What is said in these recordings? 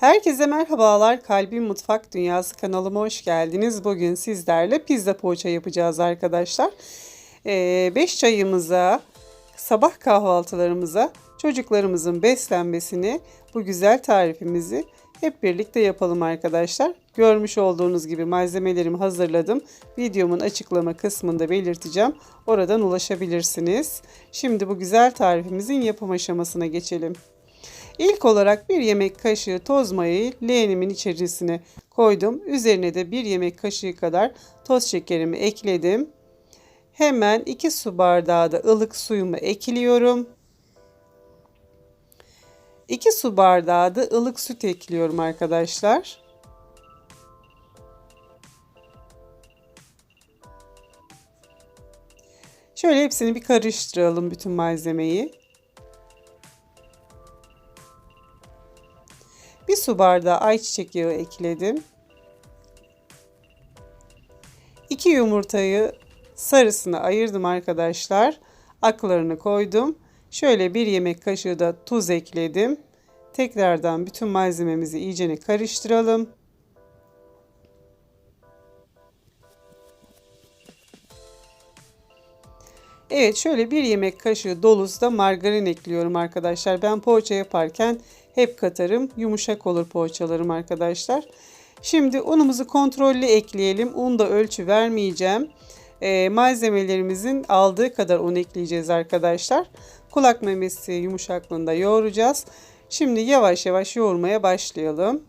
Herkese merhabalar. Kalbin Mutfak Dünyası kanalıma hoş geldiniz. Bugün sizlerle pizza poğaça yapacağız arkadaşlar. 5 ee, çayımıza, sabah kahvaltılarımıza, çocuklarımızın beslenmesini, bu güzel tarifimizi hep birlikte yapalım arkadaşlar. Görmüş olduğunuz gibi malzemelerimi hazırladım. Videomun açıklama kısmında belirteceğim. Oradan ulaşabilirsiniz. Şimdi bu güzel tarifimizin yapım aşamasına geçelim. İlk olarak bir yemek kaşığı toz mayayı leğenimin içerisine koydum. Üzerine de bir yemek kaşığı kadar toz şekerimi ekledim. Hemen 2 su bardağı da ılık suyumu ekliyorum. 2 su bardağı da ılık süt ekliyorum arkadaşlar. Şöyle hepsini bir karıştıralım bütün malzemeyi. Su bardağı ayçiçek yağı ekledim. 2 yumurtayı sarısını ayırdım arkadaşlar. Aklarını koydum. Şöyle bir yemek kaşığı da tuz ekledim. Tekrardan bütün malzememizi iyicene karıştıralım. Evet şöyle bir yemek kaşığı dolusu da margarin ekliyorum arkadaşlar. Ben poğaça yaparken hep katarım. Yumuşak olur poğaçalarım arkadaşlar. Şimdi unumuzu kontrollü ekleyelim. Un da ölçü vermeyeceğim. E, malzemelerimizin aldığı kadar un ekleyeceğiz arkadaşlar. Kulak memesi yumuşaklığında yoğuracağız. Şimdi yavaş yavaş yoğurmaya başlayalım.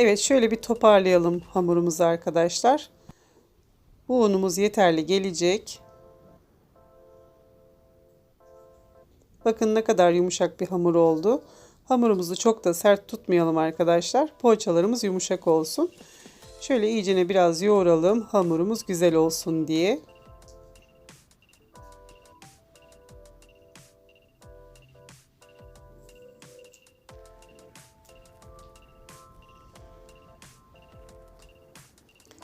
Evet şöyle bir toparlayalım hamurumuzu arkadaşlar. Bu unumuz yeterli gelecek. Bakın ne kadar yumuşak bir hamur oldu. Hamurumuzu çok da sert tutmayalım arkadaşlar. Poğaçalarımız yumuşak olsun. Şöyle iyicene biraz yoğuralım hamurumuz güzel olsun diye.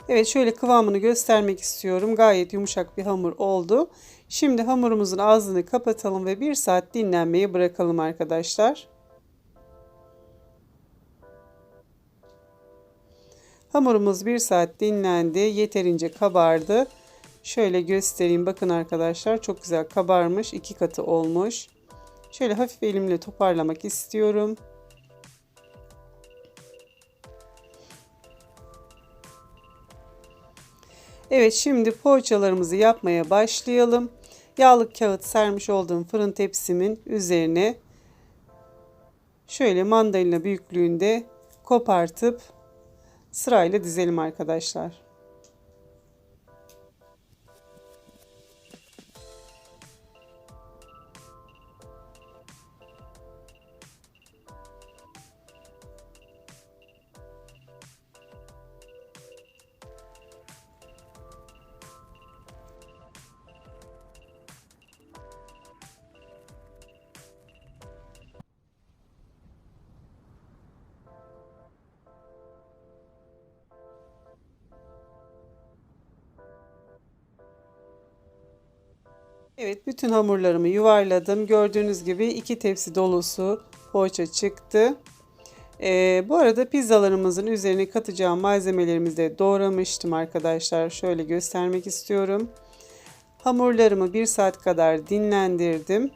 Evet şöyle kıvamını göstermek istiyorum. Gayet yumuşak bir hamur oldu. Şimdi hamurumuzun ağzını kapatalım ve bir saat dinlenmeye bırakalım arkadaşlar. Hamurumuz bir saat dinlendi. Yeterince kabardı. Şöyle göstereyim. Bakın arkadaşlar çok güzel kabarmış. iki katı olmuş. Şöyle hafif elimle toparlamak istiyorum. Evet şimdi poğaçalarımızı yapmaya başlayalım. Yağlı kağıt sermiş olduğum fırın tepsimin üzerine şöyle mandalina büyüklüğünde kopartıp sırayla dizelim arkadaşlar. Evet bütün hamurlarımı yuvarladım. Gördüğünüz gibi iki tepsi dolusu poğaça çıktı. Ee, bu arada pizzalarımızın üzerine katacağım malzemelerimizi de doğramıştım arkadaşlar. Şöyle göstermek istiyorum. Hamurlarımı bir saat kadar dinlendirdim.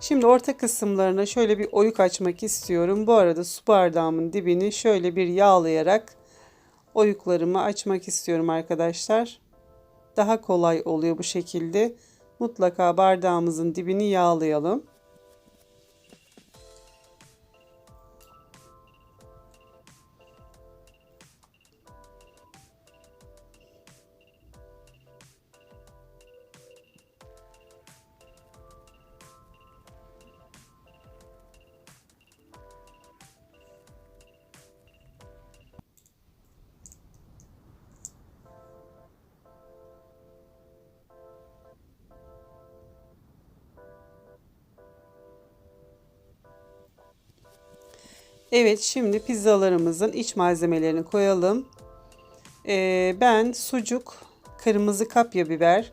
Şimdi orta kısımlarına şöyle bir oyuk açmak istiyorum. Bu arada su bardağımın dibini şöyle bir yağlayarak oyuklarımı açmak istiyorum arkadaşlar daha kolay oluyor bu şekilde. Mutlaka bardağımızın dibini yağlayalım. Evet şimdi pizzalarımızın iç malzemelerini koyalım. Ee, ben sucuk, kırmızı kapya biber,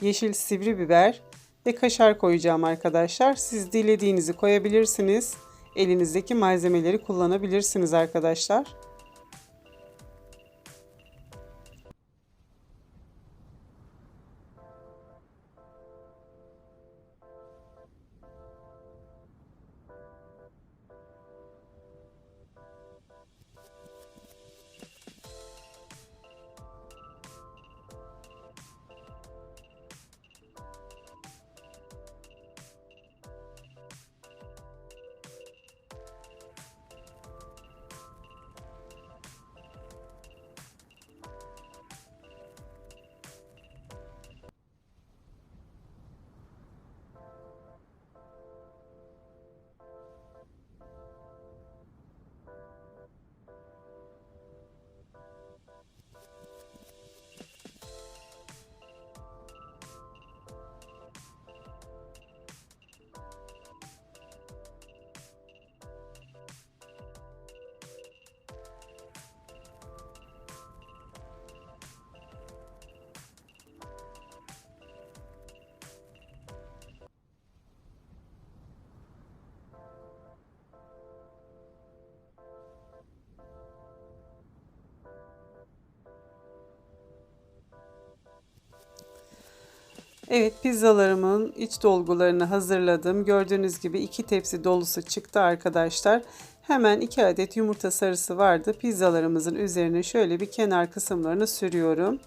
yeşil sivri biber ve kaşar koyacağım arkadaşlar. Siz dilediğinizi koyabilirsiniz. Elinizdeki malzemeleri kullanabilirsiniz arkadaşlar. Evet pizzalarımın iç dolgularını hazırladım. Gördüğünüz gibi iki tepsi dolusu çıktı arkadaşlar. Hemen iki adet yumurta sarısı vardı. Pizzalarımızın üzerine şöyle bir kenar kısımlarını sürüyorum.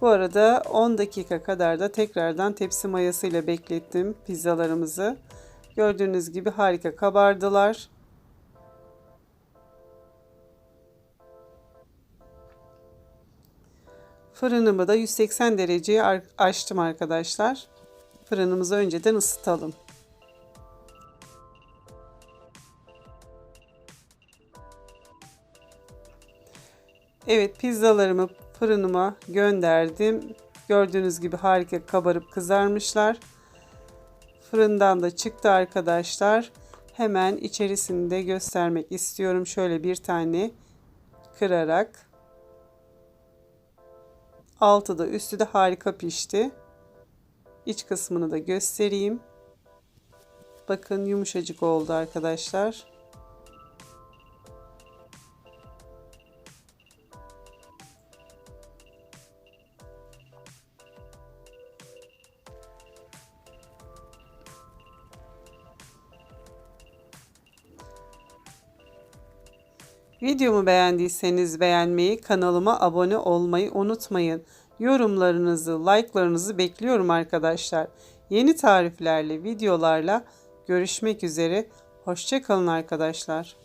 Bu arada 10 dakika kadar da tekrardan tepsi mayasıyla beklettim pizzalarımızı. Gördüğünüz gibi harika kabardılar. Fırınımı da 180 dereceye açtım arkadaşlar. Fırınımızı önceden ısıtalım. Evet pizzalarımı fırınıma gönderdim. Gördüğünüz gibi harika kabarıp kızarmışlar. Fırından da çıktı arkadaşlar. Hemen içerisini de göstermek istiyorum. Şöyle bir tane kırarak Altı da üstü de harika pişti. İç kısmını da göstereyim. Bakın yumuşacık oldu arkadaşlar. Videomu beğendiyseniz beğenmeyi, kanalıma abone olmayı unutmayın. Yorumlarınızı, like'larınızı bekliyorum arkadaşlar. Yeni tariflerle, videolarla görüşmek üzere. Hoşçakalın arkadaşlar.